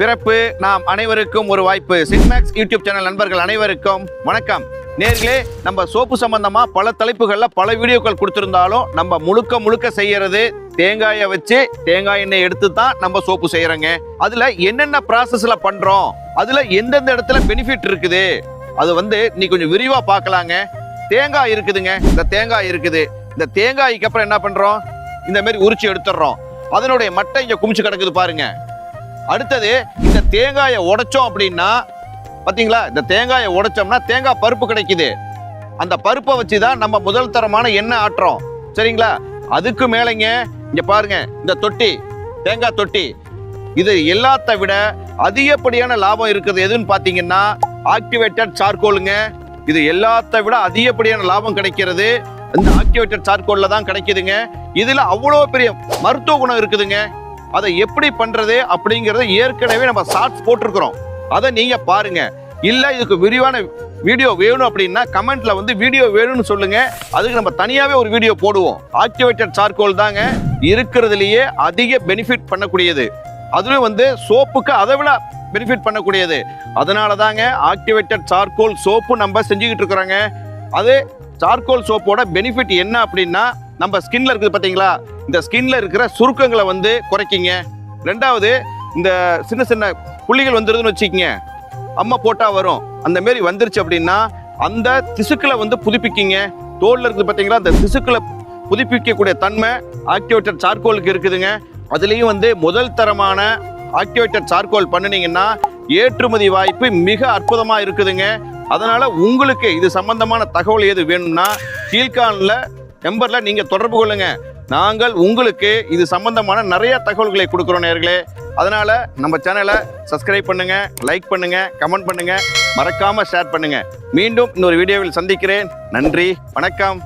பிறப்பு நாம் அனைவருக்கும் ஒரு வாய்ப்பு. சிக்மேக்ஸ் யூடியூப் சேனல் நண்பர்கள் அனைவருக்கும் வணக்கம். நேர்களே நம்ம சோப்பு சம்பந்தமா பல தலைப்புகள்ல பல வீடியோக்கள் கொடுத்திருந்தாலும் நம்ம முழுக்க முழுக்க செய்யறது தேங்காயை வச்சு தேங்காய் எண்ணெய் எடுத்து தான் நம்ம சோப்பு செய்யறோங்க. அதுல என்னென்ன ப்ராசஸ்ல பண்றோம்? அதுல எந்தெந்த இடத்துல பெனிஃபிட் இருக்குது? அது வந்து நீ கொஞ்சம் விரிவா பார்க்கலாங்க. தேங்காய் இருக்குதுங்க. இந்த தேங்காய் இருக்குது. இந்த தேங்காய்க்கு அப்புறம் என்ன பண்றோம்? இந்த மாதிரி உரிச்சு எடுத்துடுறோம். அதனுடைய மட்டை இங்க குமிச்சு கிடக்குது பாருங்க. அடுத்தது இந்த தேங்காயை உடைச்சோம் அப்படின்னா பார்த்தீங்களா இந்த தேங்காயை உடைச்சோம்னா தேங்காய் பருப்பு கிடைக்குது. அந்த பருப்பை வச்சு தான் நம்ம முதல் தரமான எண்ணெய் ஆட்டுறோம். சரிங்களா? அதுக்கு மேலேங்க இங்கே பாருங்க இந்த தொட்டி தேங்காய் தொட்டி. இது எல்லாத்த விட அதிகப்படியான லாபம் இருக்குது. எதுன்னு பார்த்தீங்கன்னா ஆக்டிவேட்டட் சார்கோலுங்க. இது எல்லாத்த விட அதிகப்படியான லாபம் கிடைக்கிறது. இந்த ஆக்டிவேட்டட் சார்கோலில் தான் கிடைக்குதுங்க. இதில் அவ்வளோ பெரிய மருத்துவ குணம் இருக்குதுங்க. அதை எப்படி பண்றது அப்படிங்கறத ஏற்கனவே நம்ம ஷார்ட்ஸ் போட்டிருக்கிறோம். அதை நீங்க பாருங்க. இல்ல இதுக்கு விரிவான வீடியோ வேணும் அப்படின்னா கமெண்ட்ல வந்து வீடியோ வேணும்னு சொல்லுங்க. அதுக்கு நம்ம தனியாவே ஒரு வீடியோ போடுவோம். ஆக்டிவேட்டட் சார்கோல் தாங்க. இருக்கிறதுலயே அதிக பெனிஃபிட் பண்ணக்கூடியது. அதுலயும் வந்து சோப்புக்கு அதை விட பெனிஃபிட் பண்ணக்கூடியது. அதனால தாங்க ஆக்டிவேட்டட் சார்கோல் சோப்பு நம்ம செஞ்சுக்கிட்டு இருக்கிறாங்க. அது சார்கோல் சோப்போட பெனிஃபிட் என்ன அப்படின்னா நம்ம ஸ்கின்ல இருக்குது பார்த்தீங்களா இந்த ஸ்கின்ல இருக்கிற சுருக்கங்களை வந்து குறைக்கிங்க. ரெண்டாவது இந்த சின்ன சின்ன புள்ளிகள் வந்துருதுன்னு வச்சுக்கிங்க. அம்மா போட்டால் வரும். அந்த மாரி வந்துருச்சு அப்படின்னா அந்த திசுக்களை வந்து புதுப்பிக்கிங்க. தோல்ல இருக்குது பார்த்தீங்களா அந்த திசுக்களை புதுப்பிக்கக்கூடிய தன்மை ஆக்டிவேட்டட் சார்கோலுக்கு இருக்குதுங்க. அதுலேயும் வந்து முதல் தரமான ஆக்டிவேட்டட் சார்கோல் பண்ணுனீங்கன்னா ஏற்றுமதி வாய்ப்பு மிக அற்புதமாக இருக்குதுங்க. அதனால் உங்களுக்கு இது சம்பந்தமான தகவல் எது வேணும்னா கீழ்காலில் நம்பர்ல நீங்க தொடர்பு கொள்ளுங்க. நாங்கள் உங்களுக்கு இது சம்பந்தமான நிறைய தகவல்களை கொடுக்குறோம் நேர்களே அதனால நம்ம சேனலை சப்ஸ்கிரைப் பண்ணுங்க லைக் பண்ணுங்க கமெண்ட் பண்ணுங்க. மறக்காம ஷேர் பண்ணுங்க. மீண்டும் இன்னொரு வீடியோவில் சந்திக்கிறேன். நன்றி வணக்கம்.